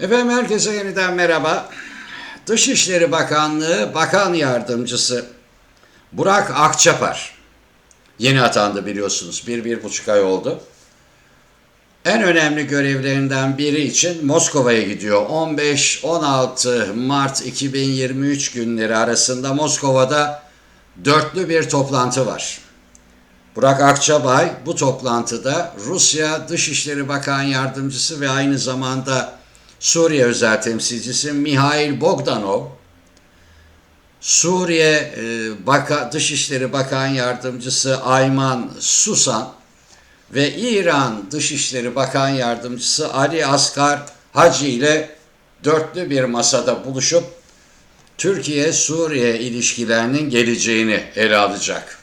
Efendim herkese yeniden merhaba. Dışişleri Bakanlığı Bakan Yardımcısı Burak Akçapar yeni atandı biliyorsunuz. Bir, bir buçuk ay oldu. En önemli görevlerinden biri için Moskova'ya gidiyor. 15-16 Mart 2023 günleri arasında Moskova'da dörtlü bir toplantı var. Burak Akçabay bu toplantıda Rusya Dışişleri Bakan Yardımcısı ve aynı zamanda Suriye özel temsilcisi Mihail Bogdanov, Suriye e, Baka, Dışişleri Bakan Yardımcısı Ayman Susan ve İran Dışişleri Bakan Yardımcısı Ali Asgar Hacı ile dörtlü bir masada buluşup Türkiye-Suriye ilişkilerinin geleceğini ele alacak.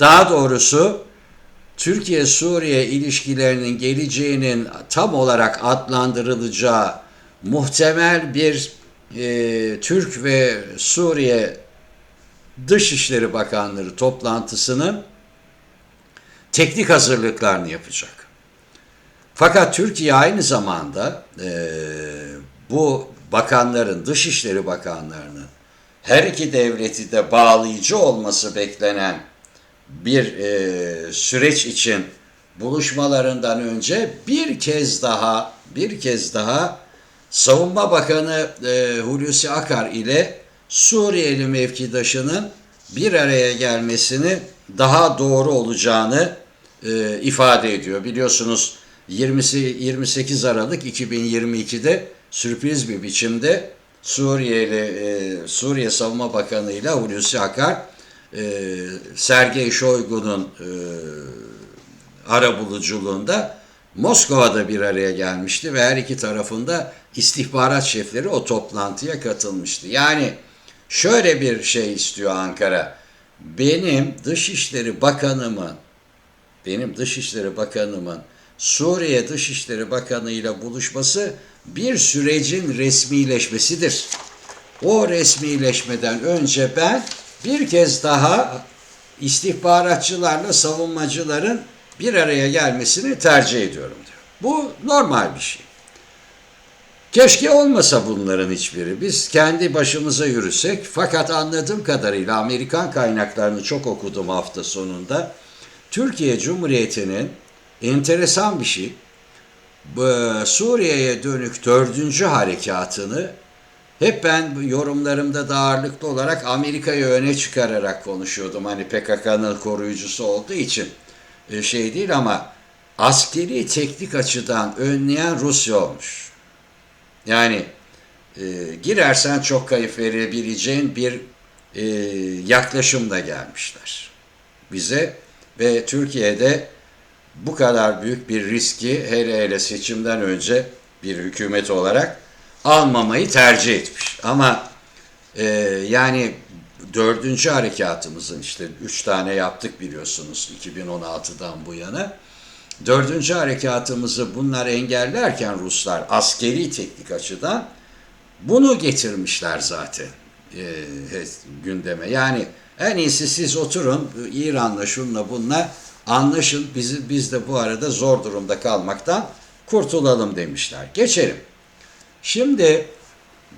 Daha doğrusu Türkiye-Suriye ilişkilerinin geleceğinin tam olarak adlandırılacağı muhtemel bir e, Türk ve Suriye Dışişleri Bakanları toplantısının teknik hazırlıklarını yapacak. Fakat Türkiye aynı zamanda e, bu bakanların, Dışişleri Bakanlarının her iki devleti de bağlayıcı olması beklenen bir e, süreç için buluşmalarından önce bir kez daha bir kez daha Savunma Bakanı e, Hulusi Akar ile Suriyeli mevkidaşının bir araya gelmesini daha doğru olacağını e, ifade ediyor. Biliyorsunuz 20, 28 Aralık 2022'de sürpriz bir biçimde Suriyeli e, Suriye Savunma Bakanı ile Hulusi Akar e, Sergey Shoigu'nun e, arabuluculuğunda Moskova'da bir araya gelmişti ve her iki tarafında istihbarat şefleri o toplantıya katılmıştı. Yani şöyle bir şey istiyor Ankara. Benim Dışişleri Bakanımın benim Dışişleri Bakanımın Suriye Dışişleri Bakanı ile buluşması bir sürecin resmileşmesidir. O resmileşmeden önce ben bir kez daha istihbaratçılarla savunmacıların bir araya gelmesini tercih ediyorum diyor. Bu normal bir şey. Keşke olmasa bunların hiçbiri. Biz kendi başımıza yürüsek fakat anladığım kadarıyla Amerikan kaynaklarını çok okudum hafta sonunda. Türkiye Cumhuriyeti'nin enteresan bir şey. Suriye'ye dönük dördüncü harekatını hep ben yorumlarımda da ağırlıklı olarak Amerika'yı öne çıkararak konuşuyordum. Hani PKK'nın koruyucusu olduğu için şey değil ama askeri teknik açıdan önleyen Rusya olmuş. Yani e, girersen çok kayıp verebileceğin bir e, yaklaşımla gelmişler bize ve Türkiye'de bu kadar büyük bir riski hele hele seçimden önce bir hükümet olarak almamayı tercih etmiş. Ama e, yani dördüncü harekatımızın işte üç tane yaptık biliyorsunuz 2016'dan bu yana. Dördüncü harekatımızı bunlar engellerken Ruslar askeri teknik açıdan bunu getirmişler zaten e, gündeme. Yani en iyisi siz oturun İran'la şunla bununla anlaşın bizi, biz de bu arada zor durumda kalmaktan kurtulalım demişler. Geçelim. Şimdi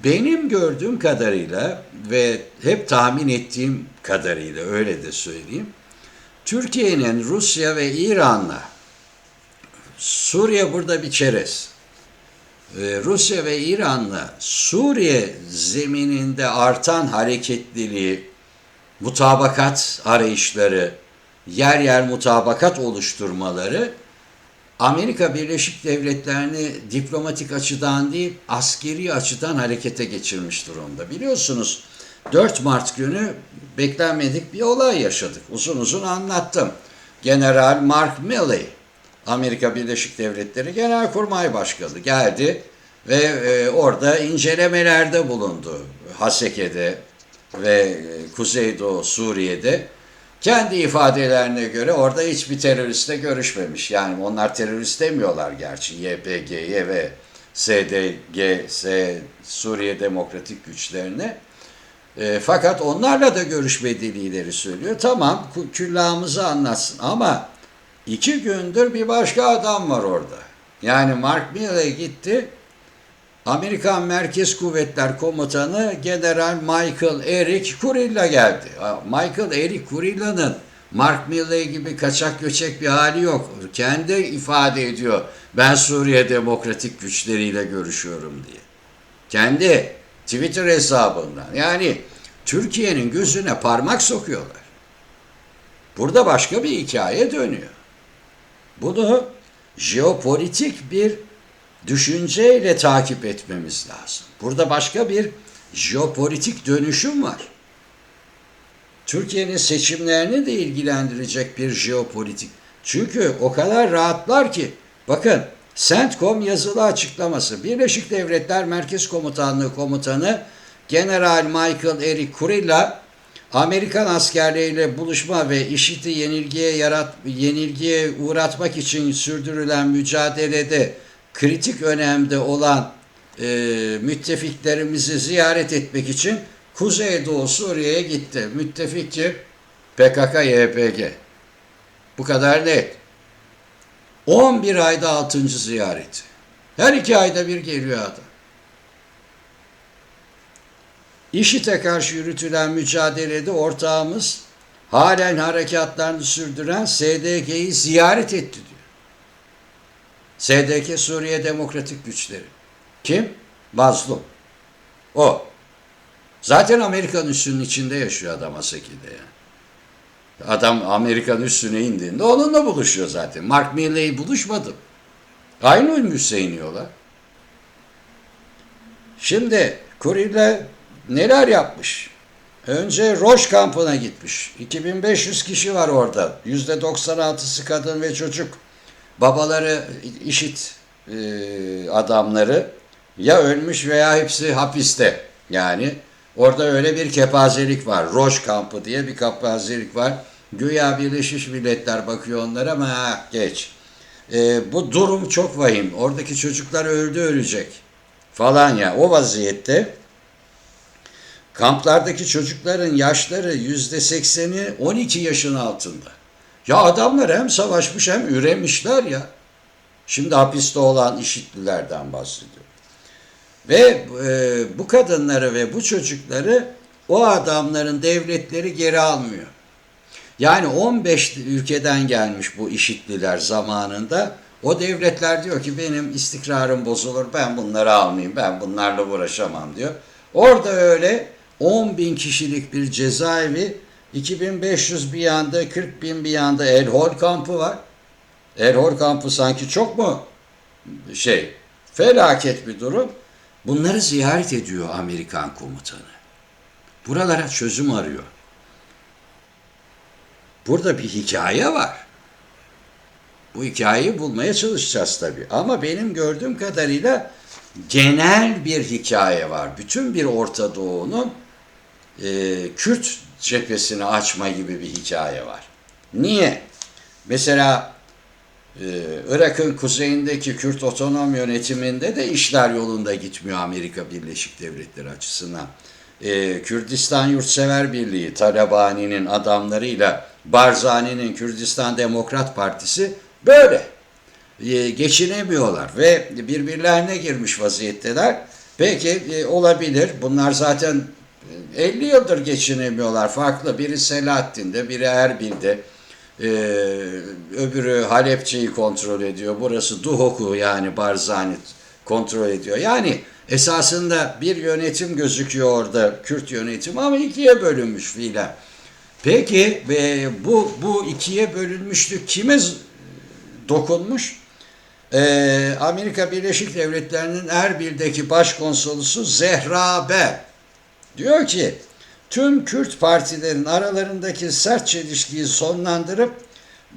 benim gördüğüm kadarıyla ve hep tahmin ettiğim kadarıyla öyle de söyleyeyim. Türkiye'nin Rusya ve İran'la Suriye burada bir çerez. Rusya ve İran'la Suriye zemininde artan hareketliliği, mutabakat arayışları, yer yer mutabakat oluşturmaları Amerika Birleşik Devletleri'ni diplomatik açıdan değil, askeri açıdan harekete geçirmiş durumda. Biliyorsunuz 4 Mart günü beklenmedik bir olay yaşadık. Uzun uzun anlattım. General Mark Milley, Amerika Birleşik Devletleri Genelkurmay Başkanı geldi ve e, orada incelemelerde bulundu. Haseke'de ve e, Kuzeydoğu Suriye'de kendi ifadelerine göre orada hiçbir teröristle görüşmemiş. Yani onlar terörist demiyorlar gerçi. YPG'ye ve SDGS Suriye Demokratik Güçlerine. E, fakat onlarla da görüşmediğini ileri söylüyor. Tamam küllahımızı anlatsın ama iki gündür bir başka adam var orada. Yani Mark Milley gitti Amerikan Merkez Kuvvetler Komutanı General Michael Eric Kurilla geldi. Michael Eric Kurilla'nın Mark Milley gibi kaçak göçek bir hali yok. Kendi ifade ediyor. Ben Suriye demokratik güçleriyle görüşüyorum diye. Kendi Twitter hesabından. Yani Türkiye'nin gözüne parmak sokuyorlar. Burada başka bir hikaye dönüyor. Bunu jeopolitik bir düşünceyle takip etmemiz lazım. Burada başka bir jeopolitik dönüşüm var. Türkiye'nin seçimlerini de ilgilendirecek bir jeopolitik. Çünkü o kadar rahatlar ki bakın CENTCOM yazılı açıklaması Birleşik Devletler Merkez Komutanlığı Komutanı General Michael Eric Kurilla Amerikan askerleriyle buluşma ve IŞİD'i yenilgiye yarat yenilgiye uğratmak için sürdürülen mücadelede kritik önemde olan e, müttefiklerimizi ziyaret etmek için Kuzeydoğu Suriye'ye gitti. Müttefik kim? PKK-YPG. Bu kadar net. 11 ayda 6. ziyareti. Her iki ayda bir geliyor adam. İşite karşı yürütülen mücadelede ortağımız halen harekatlarını sürdüren SDG'yi ziyaret etti diyor. SDG Suriye Demokratik Güçleri. Kim? Mazlum. O. Zaten Amerikan üssünün içinde yaşıyor adam Asaki'de yani. Adam Amerikan üssüne indiğinde onunla buluşuyor zaten. Mark Milley buluşmadı. Aynı üsse iniyorlar. Şimdi Kurille neler yapmış? Önce Roş kampına gitmiş. 2500 kişi var orada. %96'sı kadın ve çocuk. Babaları işit e, adamları ya ölmüş veya hepsi hapiste. Yani orada öyle bir kepazelik var. Roş kampı diye bir kepazelik var. Güya Birleşmiş Milletler bakıyor onlara ama geç. E, bu durum çok vahim. Oradaki çocuklar öldü ölecek falan ya. O vaziyette kamplardaki çocukların yaşları yüzde sekseni 12 yaşın altında. Ya adamlar hem savaşmış hem üremişler ya. Şimdi hapiste olan işitlilerden bahsediyor. Ve e, bu kadınları ve bu çocukları o adamların devletleri geri almıyor. Yani 15 ülkeden gelmiş bu işitliler zamanında. O devletler diyor ki benim istikrarım bozulur ben bunları almayayım ben bunlarla uğraşamam diyor. Orada öyle 10 bin kişilik bir cezaevi 2500 bir yanda 40 bin bir yanda El Hol kampı var. El Hol kampı sanki çok mu şey felaket bir durum. Bunları ziyaret ediyor Amerikan komutanı. Buralara çözüm arıyor. Burada bir hikaye var. Bu hikayeyi bulmaya çalışacağız tabii. Ama benim gördüğüm kadarıyla genel bir hikaye var. Bütün bir Orta Doğu'nun e, Kürt cephesini açma gibi bir hikaye var. Niye? Mesela e, Irak'ın kuzeyindeki Kürt otonom yönetiminde de işler yolunda gitmiyor Amerika Birleşik Devletleri açısından. E, Kürdistan Yurtsever Birliği, Talabani'nin adamlarıyla Barzani'nin Kürdistan Demokrat Partisi böyle. E, geçinemiyorlar ve birbirlerine girmiş vaziyetteler. Peki olabilir. Bunlar zaten 50 yıldır geçinemiyorlar. Farklı. Biri Selahattin'de, biri Erbil'de. Ee, öbürü Halepçe'yi kontrol ediyor. Burası Duhok'u yani Barzani kontrol ediyor. Yani esasında bir yönetim gözüküyor orada. Kürt yönetimi ama ikiye bölünmüş fiilen. Peki e, bu, bu ikiye bölünmüşlük kime dokunmuş? Ee, Amerika Birleşik Devletleri'nin Erbil'deki başkonsolosu Zehra Bel. Diyor ki tüm Kürt partilerin aralarındaki sert çelişkiyi sonlandırıp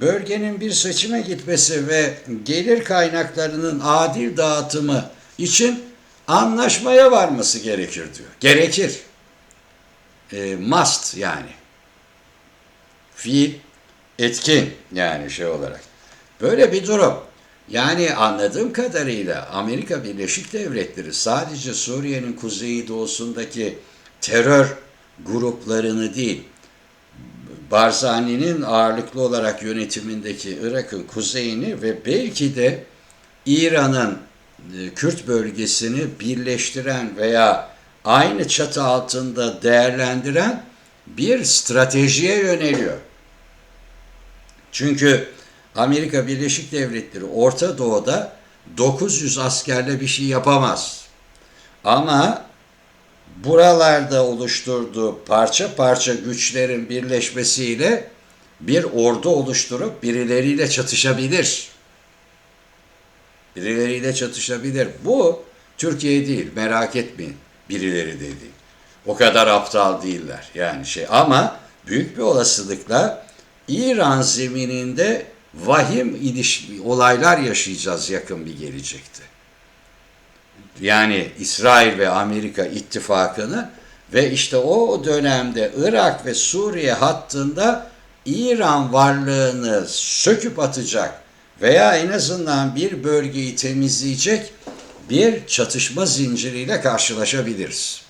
bölgenin bir seçime gitmesi ve gelir kaynaklarının adil dağıtımı için anlaşmaya varması gerekir diyor. Gerekir. E, must yani. Fiil etkin yani şey olarak. Böyle bir durum. Yani anladığım kadarıyla Amerika Birleşik Devletleri sadece Suriye'nin kuzeyi doğusundaki terör gruplarını değil, Barzani'nin ağırlıklı olarak yönetimindeki Irak'ın kuzeyini ve belki de İran'ın e, Kürt bölgesini birleştiren veya aynı çatı altında değerlendiren bir stratejiye yöneliyor. Çünkü Amerika Birleşik Devletleri Orta Doğu'da 900 askerle bir şey yapamaz. Ama buralarda oluşturduğu parça parça güçlerin birleşmesiyle bir ordu oluşturup birileriyle çatışabilir. Birileriyle çatışabilir. Bu Türkiye değil merak etmeyin. Birileri de değil. O kadar aptal değiller yani şey ama büyük bir olasılıkla İran zemininde vahim ilişki, olaylar yaşayacağız yakın bir gelecekte. Yani İsrail ve Amerika ittifakını ve işte o dönemde Irak ve Suriye hattında İran varlığını söküp atacak veya en azından bir bölgeyi temizleyecek bir çatışma zinciriyle karşılaşabiliriz.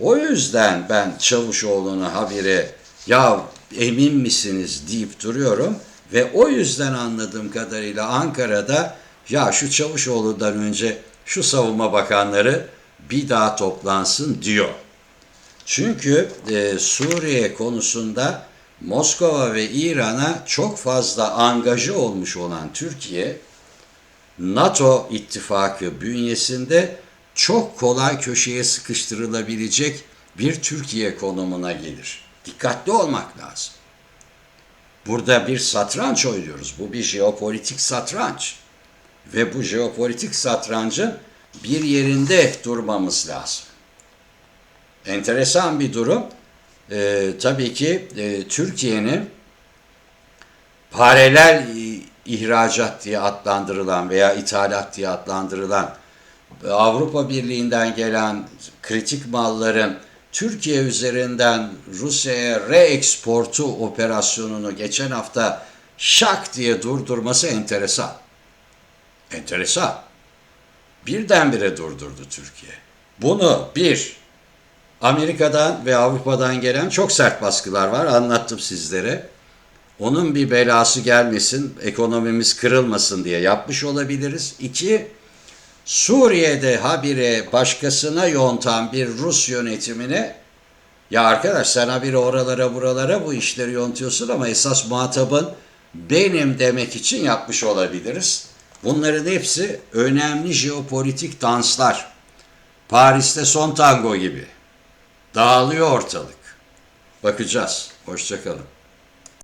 O yüzden ben Çavuşoğlu'na habire ya emin misiniz deyip duruyorum ve o yüzden anladığım kadarıyla Ankara'da ya şu Çavuşoğlu'dan önce şu savunma bakanları bir daha toplansın diyor. Çünkü e, Suriye konusunda Moskova ve İran'a çok fazla angaja olmuş olan Türkiye, NATO ittifakı bünyesinde çok kolay köşeye sıkıştırılabilecek bir Türkiye konumuna gelir. Dikkatli olmak lazım. Burada bir satranç oynuyoruz. Bu bir jeopolitik satranç. Ve bu jeopolitik satrancın bir yerinde durmamız lazım. Enteresan bir durum. Ee, tabii ki e, Türkiye'nin paralel e, ihracat diye adlandırılan veya ithalat diye adlandırılan Avrupa Birliği'nden gelen kritik malların Türkiye üzerinden Rusya'ya reeksportu operasyonunu geçen hafta şak diye durdurması enteresan. Enteresan. Birdenbire durdurdu Türkiye. Bunu bir, Amerika'dan ve Avrupa'dan gelen çok sert baskılar var. Anlattım sizlere. Onun bir belası gelmesin, ekonomimiz kırılmasın diye yapmış olabiliriz. İki, Suriye'de habire başkasına yontan bir Rus yönetimine ya arkadaş sen habire oralara buralara bu işleri yontuyorsun ama esas muhatabın benim demek için yapmış olabiliriz. Bunların hepsi önemli jeopolitik danslar. Paris'te son tango gibi. Dağılıyor ortalık. Bakacağız. Hoşçakalın.